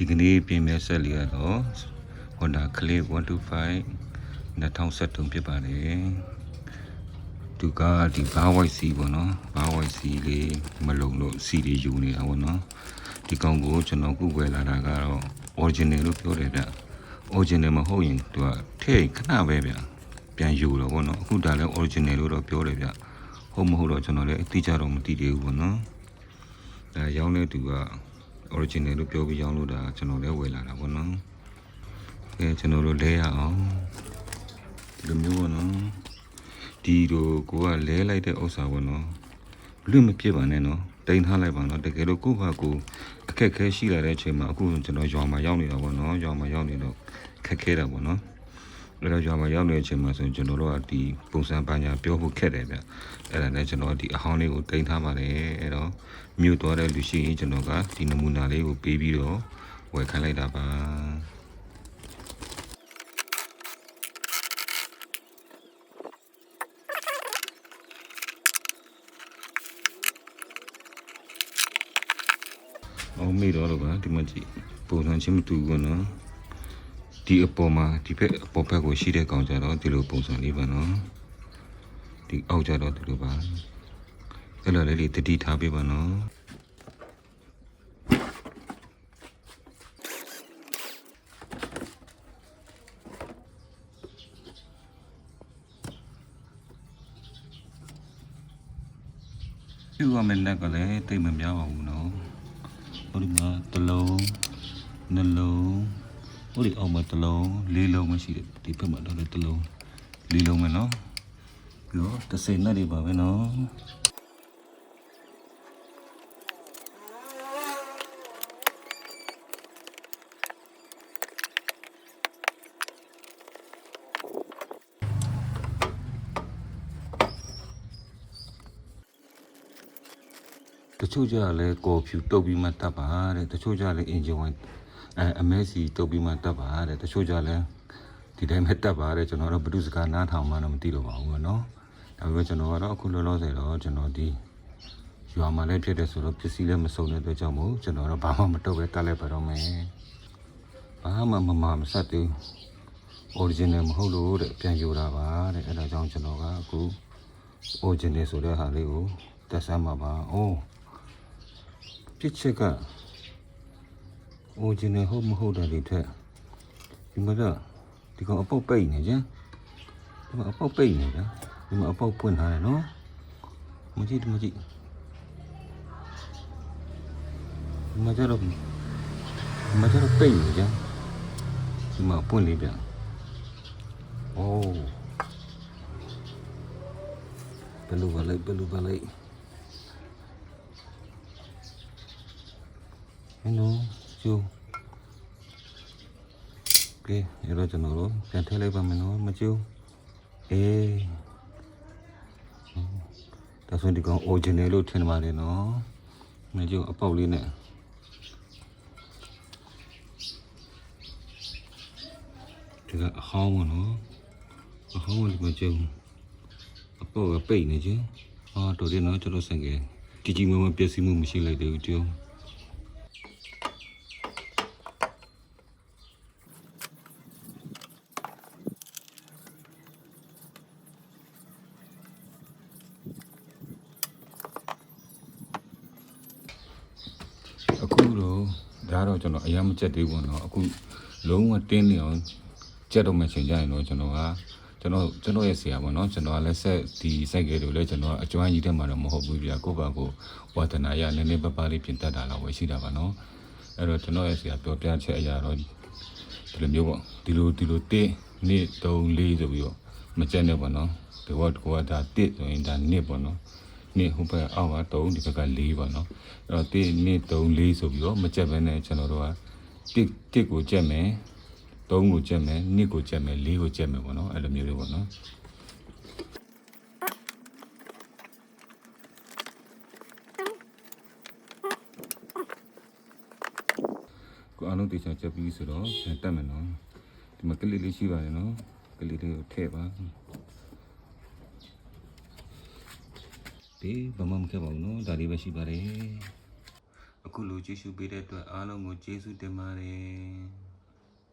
ဒီကနေ့ပြင်မဲ့ဆက်လေးကတော့ Honda Click 125 2013ဖြစ်ပါတယ်သူကဒီဘား white C ပေါ့နော်ဘား white C လေးမလုံလို့ C လေးယူနေတာပေါ့နော်ဒီကောင်ကိုကျွန်တော်ခုဝယ်လာတာကတော့ original လို့ပြောတယ်ဗျ original မဟုတ်ရင်သူကထဲ့ခဏပဲဗျပြန်ယူတော့ပေါ့နော်အခုဒါလည်း original လို့တော့ပြောတယ်ဗျဟုတ်မဟုတ်တော့ကျွန်တော်လည်းအတိအကျတော့မသိသေးဘူးပေါ့နော်အဲရောင်းတဲ့သူက original လို့ပြောပြီးရောင်းလို့ဒါကျွန်တော်လည်းဝယ်လာတာပေါ့နော်အဲကျွန်တော်တို့လဲရအောင်ဒီလိုမျိုးပေါ့နော်ဒီလိုကိုကလဲလိုက်တဲ့ဥစ္စာပေါ့နော်လွတ်မပြစ်ပါနဲ့နော်တိန်ထားလိုက်ပါနော်တကယ်လို့ကိုယ့်ဘာကိုယ်အခက်ခဲရှိလာတဲ့အချိန်မှာအခုကျွန်တော်ရွာမှာရောက်နေတာပေါ့နော်ရွာမှာရောက်နေတော့ခက်ခဲတာပေါ့နော် အဲ့တော့ရွာမှာရောက်နေတဲ့အချိန်မှာဆိုရင်ကျွန်တော်တို့ကဒီပုံစံပညာပြောဖို့ခက်တယ်ဗျအဲ့ဒါနဲ့ကျွန်တော်ဒီအဟောင်းလေးကိုတိန်ထားပါတယ်အဲ့တော့မြို့သွားတဲ့လူရှိရင်ကျွန်တော်ကဒီနမူနာလေးကိုပေးပြီးတော့ဝယ်ခိုင်းလိုက်တာပါအောင်မေတော့လို့ပါဒီမှာကြည့်ပုံစံချင်းမတူဘူးနော် ဒီအပေါ်မှာဒီဘက်အပေါ်ဘက်ကိုရှိတဲ့ကောင်ကြတော့ဒီလိုပုံစံလေးပါနော်ဒီအောက်ကြတော့ဒီလိုပါအဲ့လိုလေးလေးတတိထားပေးပါနော်ပြုရမယ့်လက်ကလည်းတိတ်မများပါဘူးနော်ဟိုဒီမှာတစ်လုံးနှလုံး ဟိုဒီအောက်မှာတစ်လုံးလေးလုံးမရှိတယ်ဒီဘက်မှာတော့လည်းတစ်လုံးလေးလုံးပဲနော်ပြီးတော့တစ်စိမ့်နဲ့တွေပါပဲနော်တချို့ကြလည်းကော်ဖြူတုပ်ပြီးမှတတ်ပါတဲ့တချို့ကြလည်းအင်ဂျင်ဝိုင်း အဲအမဲစီတုပ်ပြီးမှတတ်ပါတဲ့တချို့ကြလည်းဒီတိုင်းပဲတတ်ပါတဲ့ကျွန်တော်တို့ဘုဒ္ဓစကားနားထောင်မှတော့မသိတော့ပါဘူးနော်ဒါပေမဲ့ကျွန်တော်ကတော့အခုလောလောဆယ်တော့ကျွန်တော်ဒီရွာမှာလည်းဖြစ်တဲ့ဆိုတော့ပစ္စည်းလည်းမစုံတဲ့အတွက်ကြောင့်မို့ကျွန်တော်တော့ဘာမှမတုပ်ပဲတတ်လိုက်ပါတော့မယ်ဘာမှမမမဆက်သေး original မဟုတ်လို့တဲ့ပြန်ယူတာပါတဲ့အဲ့ဒါကြောင့်ကျွန်တော်ကအခု original ဆိုတဲ့ဟာလေးကိုတက်ဆမ်းပါပါအိုးပြစ်ချက်က original ဟုတ်မဟုတ်တယ်ဒီထက်ဒီမှာတော့ဒီကောင်အပုတ်ပိတ်နေကြဒီမှာအပုတ်ပိတ်နေကြဒီမှာအပုတ်ပွင့်ထားတယ်နော်မကြည့်ဒီမကြည့်ဒီမှာကျတော့ဒီမှာကျတော့ပိတ်နေကြဒီမှာပွင့်လေးပြန်အိုးဘယ်လိုပါလိုက်ဘယ်လိုပါလိုက်ဟယ်လို ကျိုးကဲရတော့ကျွန်တော်တို့ပြန်ထည့်လိုက်ပါမယ်နော်မကျိုးအေးဒါဆိုဒီကောင် original လို့ထင်ပါတယ်နော်မကျိုးအပေါက်လေးနဲ့ဒီကအဟောင်းပါနော်အဟောင်းကဒီမှာကျုံအပေါက်ကပိတ်နေချင်းဟာတော်တယ်နော်ကျွန်တော်ဆိုင်ကကြီးကြီးမမပျက်စီးမှုမရှိလိုက်သေးဘူးကျုံ အခုတော့ဒါတော့ကျွန်တော်အရင်မကြက်သေးဘူးเนาะအခုလုံးဝတင်းနေအောင်ကြက်တော့မှချိန်ကြရင်တော့ကျွန်တော်ကကျွန်တော်ကျွန်တော်ရဲ့ဆရာပေါ့เนาะကျွန်တော်ကလည်းဆက်ဒီစိုက်ကလေးတွေလည်းကျွန်တော်အကျွမ်းကြီးတဲ့မှာတော့မဟုတ်ဘူးပြကိုယ့်ဘာကိုဝါသနာရနည်းနည်းပပလေးပြင်တတ်တာတော့ပဲရှိတာပါเนาะအဲ့တော့ကျွန်တော်ရဲ့ဆရာပြောပြချက်အရာတော့ဒီလိုမျိုးပေါ့ဒီလိုဒီလို1 2 3 4ဆိုပြီးတော့မကြက်နဲ့ပေါ့เนาะဒီဘောကဒါ1ဆိုရင်ဒါ2ပေါ့เนาะ နေ့ဟိုဘက်အောက်က3ဒီဘက်က4ပေါ့နော်အဲ့တော့တိနေ့3 4ဆိုပြီးတော့မကြက်ဘဲနဲ့ကျွန်တော်တို့ကတစ်တစ်ကိုကြက်မယ်3ကိုကြက်မယ်2ကိုကြက်မယ်4ကိုကြက်မယ်ပေါ့နော်အဲ့လိုမျိုးတွေပေါ့နော်ကိုအလုံးတေချာချက်ပြီးဆိုတော့တက်မယ်နော်ဒီမှာကလေးလေးရှိပါတယ်နော်ကလေးလေးကိုထည့်ပါ ဒီဘာမှမခက်ပါဘူးနော်ဒါလေးပဲရှိပါတယ်အခုလိုကြည့်ရှုပေးတဲ့အတွက်အားလုံးကိုကျေးဇူးတင်ပါတယ်